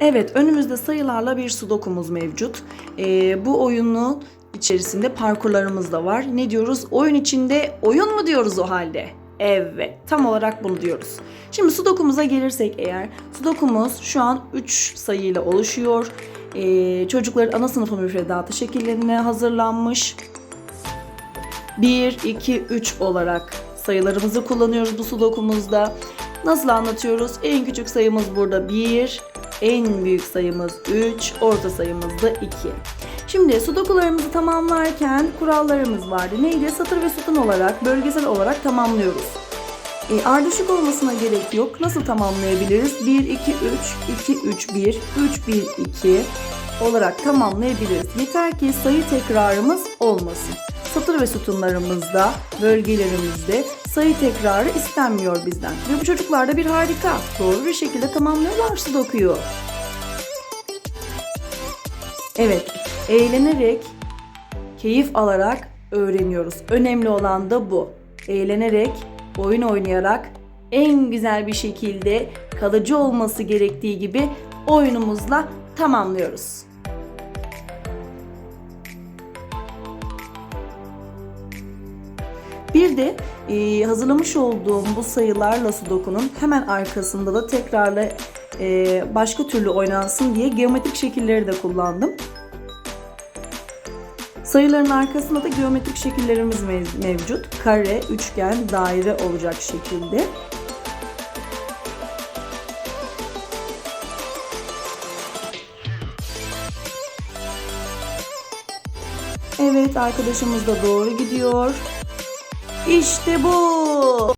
Evet, önümüzde sayılarla bir sudokumuz mevcut. Ee, bu oyunu içerisinde parkurlarımız da var. Ne diyoruz? Oyun içinde oyun mu diyoruz o halde? Evet, tam olarak bunu diyoruz. Şimdi sudokumuza gelirsek eğer, sudokumuz şu an 3 sayıyla oluşuyor. Ee, çocukların ana sınıfı müfredatı şekillerine hazırlanmış. 1, 2, 3 olarak sayılarımızı kullanıyoruz bu sudokumuzda. Nasıl anlatıyoruz? En küçük sayımız burada 1, en büyük sayımız 3, orta sayımız da 2. Şimdi sudokularımızı tamamlarken kurallarımız vardı. Neydi? Satır ve sütun olarak, bölgesel olarak tamamlıyoruz. E, ardışık olmasına gerek yok. Nasıl tamamlayabiliriz? 1, 2, 3, 2, 3, 1, 3, 1, 2 olarak tamamlayabiliriz. Yeter ki sayı tekrarımız olmasın. Satır ve sütunlarımızda, bölgelerimizde sayı tekrarı istenmiyor bizden. Ve bu çocuklar da bir harika. Doğru bir şekilde tamamlıyorlar sudokuyu. Evet, eğlenerek, keyif alarak öğreniyoruz. Önemli olan da bu. Eğlenerek, oyun oynayarak en güzel bir şekilde kalıcı olması gerektiği gibi oyunumuzla tamamlıyoruz. Bir de e, hazırlamış olduğum bu sayılarla sudokunun hemen arkasında da tekrarla e, başka türlü oynansın diye geometrik şekilleri de kullandım. Sayıların arkasında da geometrik şekillerimiz mev- mevcut. Kare, üçgen, daire olacak şekilde. Evet arkadaşımız da doğru gidiyor. İşte bu.